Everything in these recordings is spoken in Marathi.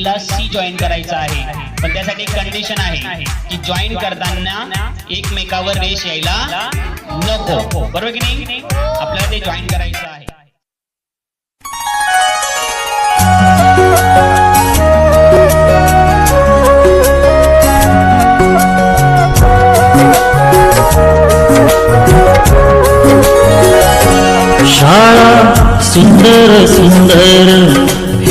तिला सी जॉईन करायचं आहे. पण त्यासाठी कंडिशन आहे की जॉईन करताना एकमेकावर रेश यायला नको. बरोबर की नाही? आपल्याला ते जॉईन करायचं आहे. शाळा सुंदर सुंदर.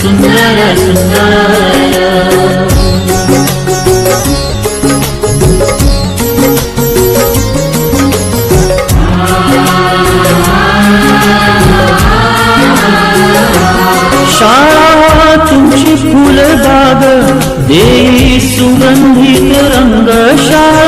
सुंदर सुंदर सुगंधित रंग तुमची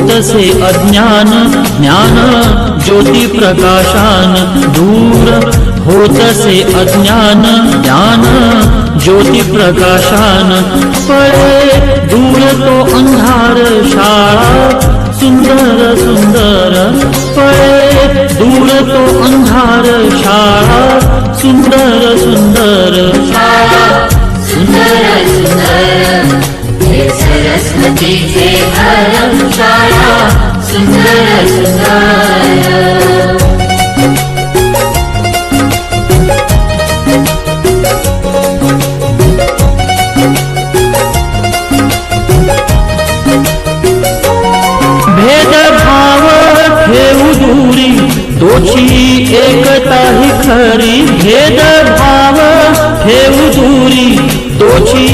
होतसे अज्ञान, ज्ञान, ज्योति प्रकाशान, दूर होत से अज्ञान, ज्ञान, ज्योति प्रकाशान। पळे दूर तो अंधार शाला, सुंदर सुंदर। पळे दूर तो अंधार शाला, सुंदर सुंदर। सुंदर भेदभाव ठेवू दूरी दोची एकता ही खरी। भेदभाव ठेवू दूरी तोची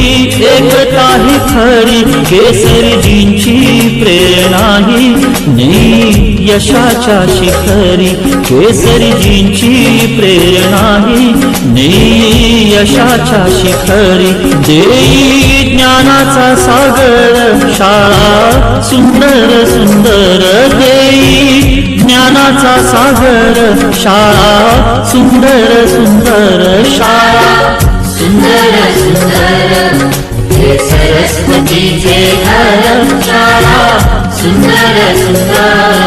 एकता ही खरी. केसरीजींची प्रेरणा ही नेई यशाच्या शिखरी. केसरजींची प्रेरणा ही नेई यशाच्या शिखरी. देई ज्ञानाचा सागर शाळा सुंदर सुंदर. देई ज्ञानाचा सागर शाळा सुंदर सुंदर. शाळा सुंदर सुंदर हे सरस्वतीचे घर शाळा सुंदर सुंदर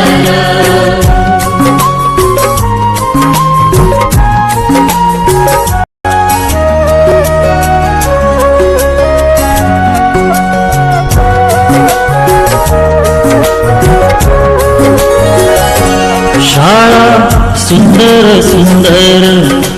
शाळा सुंदर सुंदर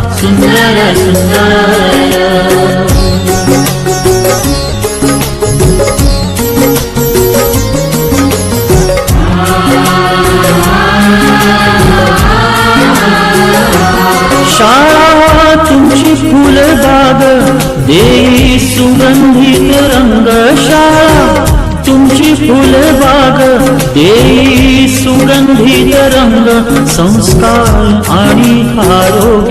सुंदर सुंदर। तुमची फुलबाग देई सुगंधित फुलबाग सुगंधित रंग संस्कार आनी हारो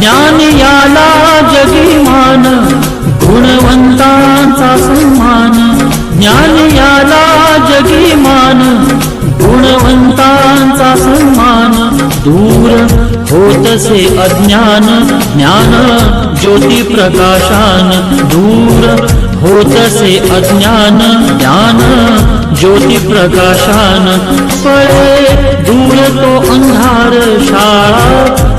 ज्ञान याला जगीमान गुणवंतांचा सन्मान. ज्ञान याला जगीमान गुणवंतांचा सन्मान. दूर होतसे अज्ञान, ज्ञान ज्योती प्रकाशान दूर होतसे अज्ञान ज्ञान ज्योति प्रकाशान पड़े दूर तो अंधार शाळा